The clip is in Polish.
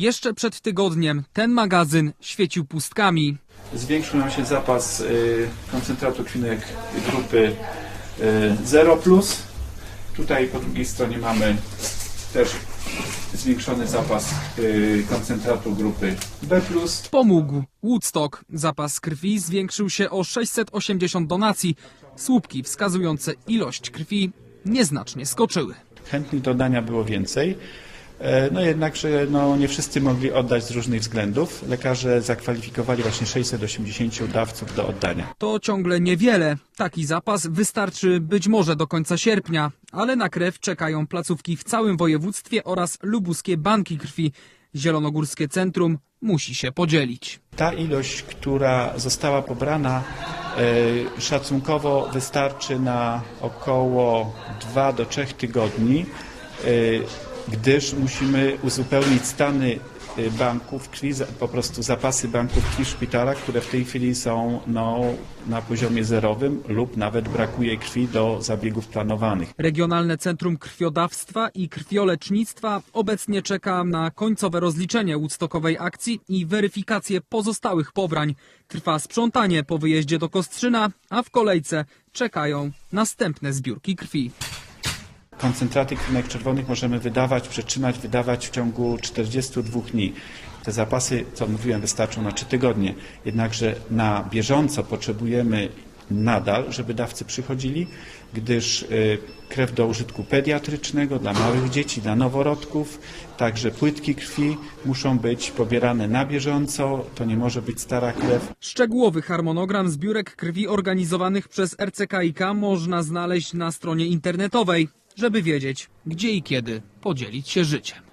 Jeszcze przed tygodniem ten magazyn świecił pustkami. Zwiększył nam się zapas y, koncentratu krwinek grupy y, 0. Tutaj po drugiej stronie mamy też zwiększony zapas y, koncentratu grupy B. Pomógł Woodstock. Zapas krwi zwiększył się o 680 donacji. Słupki wskazujące ilość krwi nieznacznie skoczyły. Chętnych do dania było więcej. E, No jednakże no, nie wszyscy mogli oddać z różnych względów. Lekarze zakwalifikowali właśnie 680 dawców do oddania. To ciągle niewiele. Taki zapas wystarczy być może do końca sierpnia, ale na krew czekają placówki w całym województwie oraz lubuskie banki krwi. Zielonogórskie Centrum musi się podzielić. Ta ilość, która została pobrana, e, szacunkowo wystarczy na około 2 do 3 tygodni, e, musimy uzupełnić stany e, banków krwi, po prostu zapasy banków krwi w szpitalach, które w tej chwili są no, na poziomie zerowym lub nawet brakuje krwi do zabiegów planowanych. Regionalne Centrum Krwiodawstwa i Krwiolecznictwa obecnie czeka na końcowe rozliczenie Woodstockowej akcji i weryfikację pozostałych pobrań. Trwa sprzątanie po wyjeździe do Kostrzyna, a w kolejce czekają następne zbiórki krwi. Koncentraty krwinek czerwonych możemy wydawać, przetrzymać, wydawać w ciągu 42 dni. Te zapasy, co mówiłem, wystarczą na 3 tygodnie. Jednakże na bieżąco potrzebujemy nadal, żeby dawcy przychodzili, gdyż y, krew do użytku pediatrycznego, dla małych dzieci, dla noworodków, także płytki krwi muszą być pobierane na bieżąco, to nie może być stara krew. Szczegółowy harmonogram zbiórek krwi organizowanych przez RCKiK można znaleźć na stronie internetowej, żeby wiedzieć, gdzie i kiedy podzielić się życiem.